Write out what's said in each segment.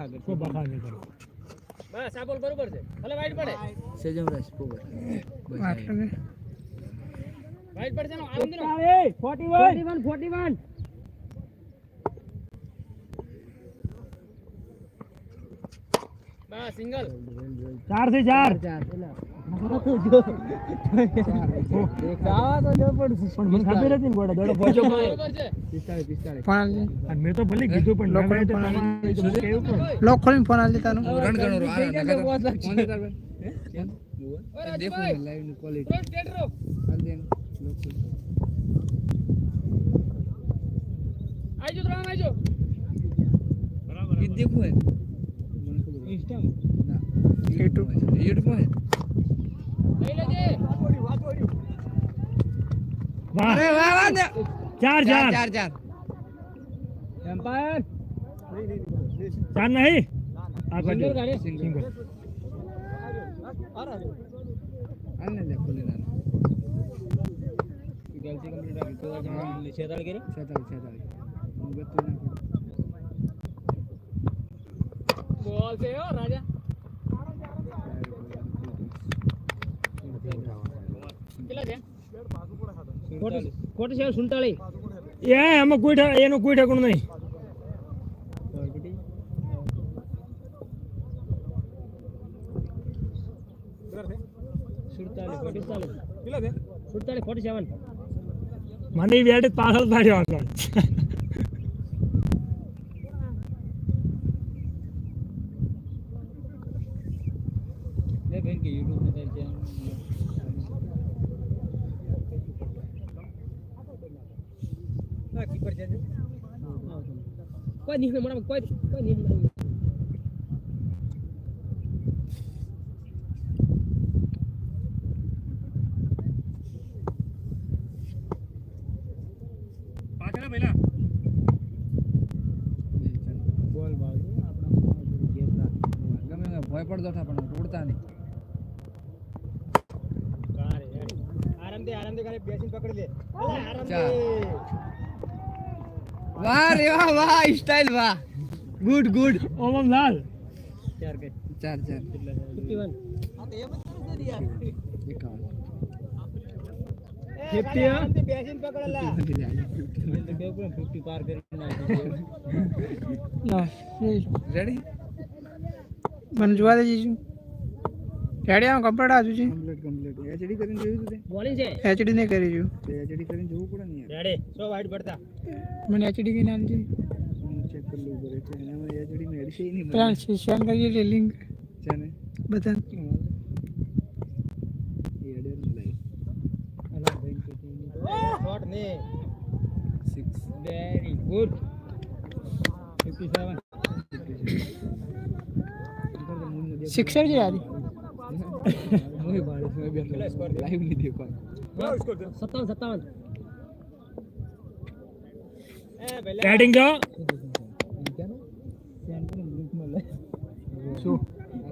કો બખાને કરો બસ આ બોલ બરોબર છે ભલે વાઈટ પડે સેજમ રાશ પોગર વાઈટ પડે નો આમ દેનો 41 41 41 બસ સિંગલ 4 થી 4 4 મેં તો ભલે કીધું પણ લોકો મેં તો પણ તમારે તો કેવું પણ લોક ખોલીને ફોન આલી તાનું રન ગણો રો આ નગર કોણ છે તાર ભાઈ હે ઓય દેખો રાજુભાઈ. લાઈવ ની ક્વોલિટી રોજ ડેટ રો હાલ દેન આઈજો ત્રણ આઈજો ઈ દેખો હે મને ખબર ઇન્સ્ટા ના YouTube. યુટ્યુબ માં वाह। वाह वाह चार चार। चार चार एम्पायर चार नहीं? आप सिंगल सिंगल बॉल से हो राजा। ખોટી છે સુલતાળી એ એમાં કોઈ એનું કોઈ ઠેકાણું નહીં. મને બેટ પાછળ પાડ્યો આગળ લે બેન કે યુટ્યુબમાં તારી ચેનલ હા કીપર છે કોઈ નહીં મોડા કોઈ કોઈ નહીં ભય પડતો થા પણ ઉડતા નહીં આરામથી આરામથી ખાલી બેસીને પકડી લે. ચાલ. વાહ રે વાહ વાહ સ્ટાઇલ વાહ. ગુડ ગુડ ઓમ લાલ. ચાર કે. ચાર ચાર. 51 એકાવન ફિફ્ટી આરામથી બેસીને પકડેલા. ફિફ્ટી પાર કરી રેડી મને જોવા દે જીજુ રેડી આમ કમ્પ્લીટ આજુ છે કમ્પ્લીટ કમ્પ્લીટ એચડી કરીને જોયું તું બોલિંગ છે એચડી નહીં કરી જો તે એચડી કરીને જોવું પડે ને યાર રેડી સો વાઈટ પડતા મને એચડી કઈ નામ છે હું ચેક કરી લઉં પડે છે એનામાં એચડી માં એડશે નહીં પેલા મળે સેન્ડ કરીએ છે લિંક છે ને બધા એ એડર લઈ શોટ ને 6 વેરી ગુડ 57 સિક્સર છે યાર મોય બાળે છે બેઠો લાઈવ નહીં દેખો 57 57 બેટિંગ જો શું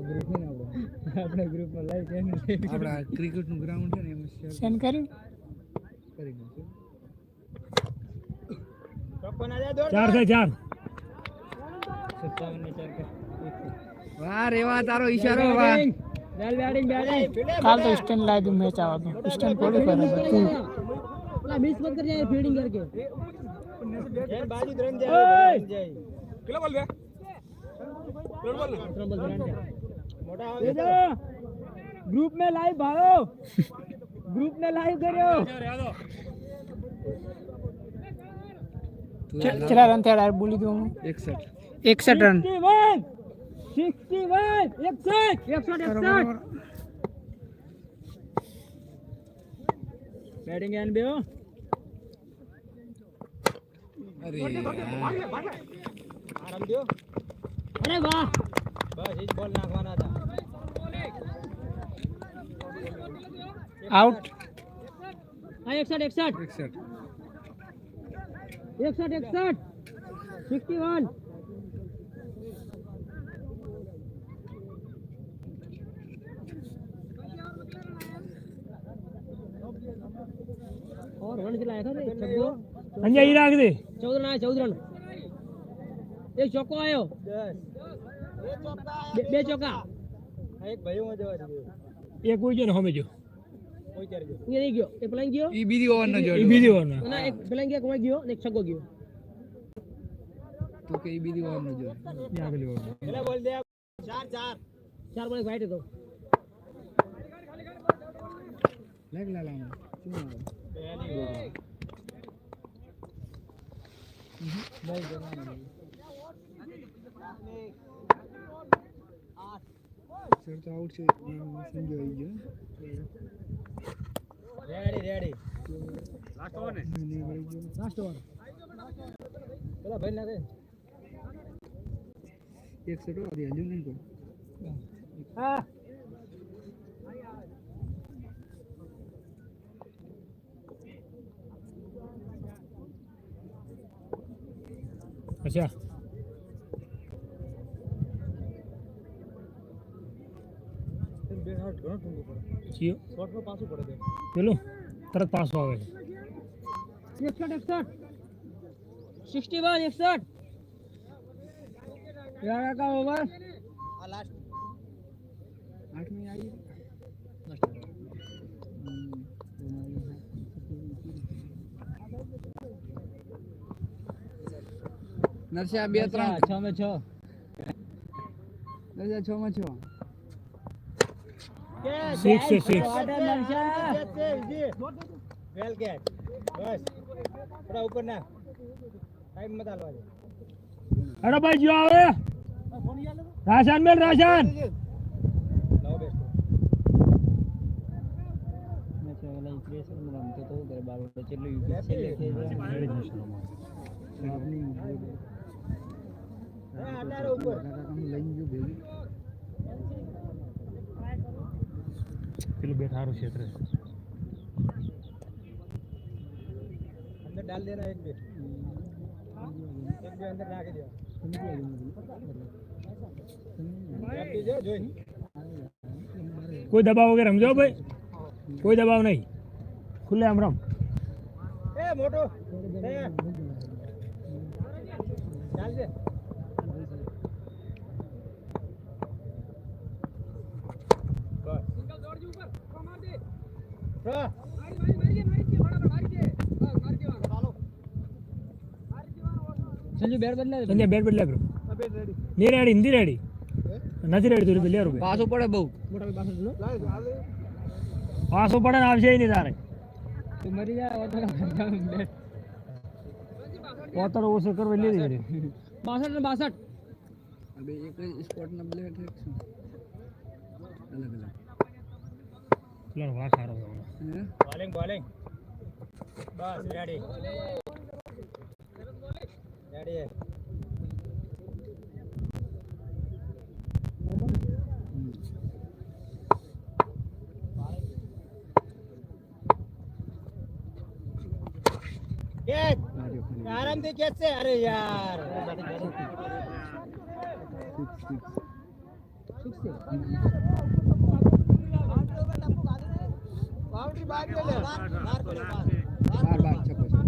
ગ્રુપ આપણે ગ્રુપમાં લાઈવ આપણા ક્રિકેટનું ગ્રાઉન્ડ છે ને એમાં સેન્ડ કર્યું ચાર છે, ચાર. 57 ને ચાર વાહ રેવા તારો ઈશારો काल तो स्टैंड लाए दूँ मैच आवा दूँ। स्टैंड कोड़े पर है तू ला मिस मत कर यार फील्डिंग करके। यार बाजू रन जाए किलो बॉल बे किलो बॉल मोटा हो गया ग्रुप में लाइव भागो। ग्रुप में लाइव करो चला रन थे यार बोली दूँ 61 61 रन। રન 61 61 61 61 બેટિંગ એન્ડ બે અરે વાહ બસ એ બોલ નાખવાના હતા આઉટ હા એકસઠ એકસઠ. 61 એકસઠ એકસઠ. સિક્સટી વન રન કેટલા આવ્યા ખબર અંજા ઈ રાખ દે. 14 ના 14 રન એક ચોકો આવ્યો 10 બે ચોકા. એક ભાઈઓ માં જવા દીધો એક કોઈ ને હમે જો. કોઈ ગયો. એક પ્લાન ગયો. ઈ બીજી ઓવર ના જોડ્યો ઈ બીજી ઓવર ના ના એક પ્લાન ગયો કોઈ ગયો ને એક છગ્ગો ગયો. તો કે ઈ બીજી ઓવર ના જોડ્યો ઈ આગલી ઓવર. એટલે બોલ દે. 4 4 ચાર બોલ વાઈટ હતો. લેગ લાલા ચુમ્મા சேர்த்து அவுட் செஞ்சு வைங்க ready ready last over last over चला भाई ना दे एक सेट और दिया जून अच्छा। Kaçar. चलो। तरत पास हो गए। इकसठ इकसठ सिक्सटी वन इकसठ ग्यारह का ओवर નરસિંહ બે ત્રણ છ મે છ નરસિંહ છ માં છ સિક્સ છે સિક્સ વેલ કેચ બસ થોડા ઉપર ના ટાઈમ મત હાલવા દે અરે ભાઈ જો આવે રાશન મેલ રાશન લાવો બેસ્ટ અઢાર ઉપર લઈ ગયો ભેગી પેલું બે સારું ક્ષેત્ર અંદર ડાલ દેના એક બે એક બે અંદર નાખી દો જોઈ. કોઈ દબાવ વગેરે સમજો ભાઈ? કોઈ દબાવ નહીં. ખુલ્લે આમ રમ. એ મોટો. એ ચાલ દે બસ સંજુ બેટ બદલા સંજય બેટ બદલા કરો. ની રેડી હિન્દી રેડી. નથી રેડી તું પેલી રૂપિયા. પાછો પડે બહુ. મોટા પાછો પડે ને આવશે નહીં તારે. તો મરી જાય ઓછો કરવા રેડી બાસઠ ને બાસઠ. હવે એક સ્પોટ ના અલગ અલગ. પેલો વાહ સારો છે હમણાં. હે બોલિંગ બોલિંગ બસ રેડી રેડી કેચ કાર્યો ખાલી આરામથી કેચ છે અરે યાર બાઉન્ડ્રી બહાર લે? બહાર બહાર બાર બાર. છકો છે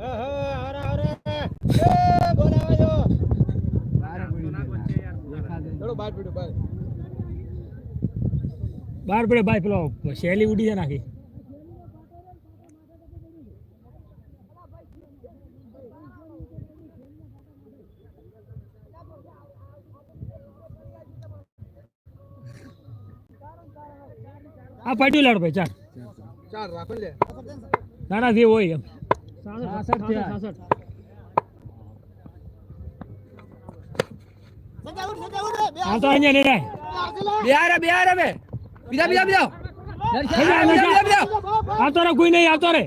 અરે અરે એ બોલ આવે જો બાર બહાર પડ્યો બહાર બહાર પડે ભાઈ પેલો શેલી ઉડી છે નાખી. આ પાટ્યું લાડ ભાઈ ચાર ચાર રાખો લે. ના ના જે હોય એમ કોઈ નહીં આવતો રે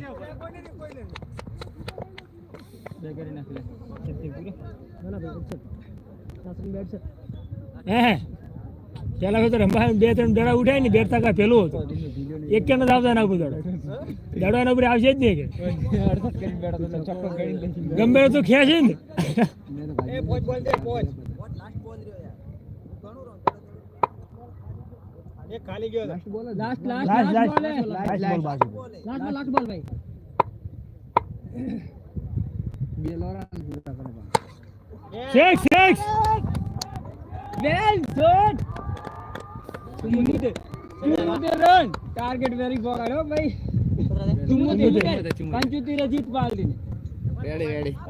હે. પેલા વખતે રંભા બે ત્રણ દડા ઉઠાય ને બેઠતા કા પેલું હતું એક કે નથી આવતા ના ઉપર દડો દડો એના ઉપર આવશે જ નહીં કે અડધા કરી બેઠા તો ચક્કર કરી લે ગમે તે તો ખેંચે ને એ પોચ બોલ દે ચુમ્મોતેર ચુમ્મોતેર રન. પંચોતેર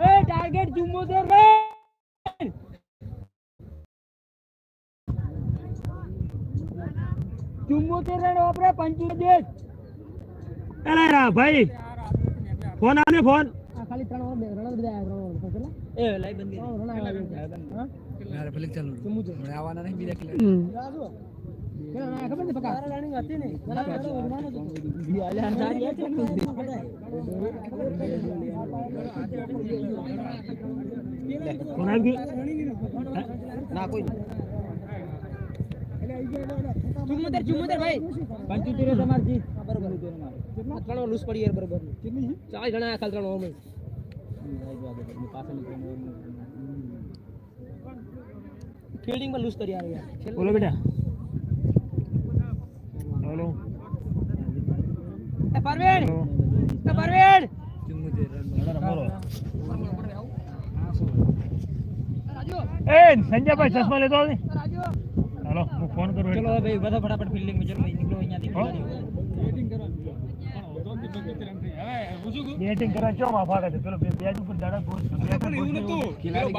એ ટાર્ગેટ ચુમ્મોતેર ચુમ્મોતેર વાપરે પંચોતેર અરે ભાઈ. ફોન આવે ફોન. ખાલી ત્રણ ઓવર રન બધા ત્રણ ઓવર એ લાઈ બંધ રન આવ્યા ચાલુ. આવવાના નહીં બીજા ખેલાડી ને, કોઈ ચુમ્મોતેર ચુમ્મોતેર ભાઈ પંચોતેર તમાર જીત બરોબર ત્રણ પડી બરોબર ચાર ઘણા ખાલી ત્રણ ઓમે ફિલ્ડિંગમાં કરી આવ્યા બોલો બેટા બોલો. એ પરવીન. એ પરવીન. એ સંજયભાઈ ચશ્મા લેતો આવજે હાલો હું ફોન કરું ચલો. ભાઈ બધા ફટાફટ ફિલ્ડિંગમાં ચલો નીકળો અહીંયાથી હો? બેટિંગ કરવા ચો માં ફાગે છે. પેલો બે- બેટ ઉપર દાડા ગોળ- બેટ બંધ થઈ ખેલાડી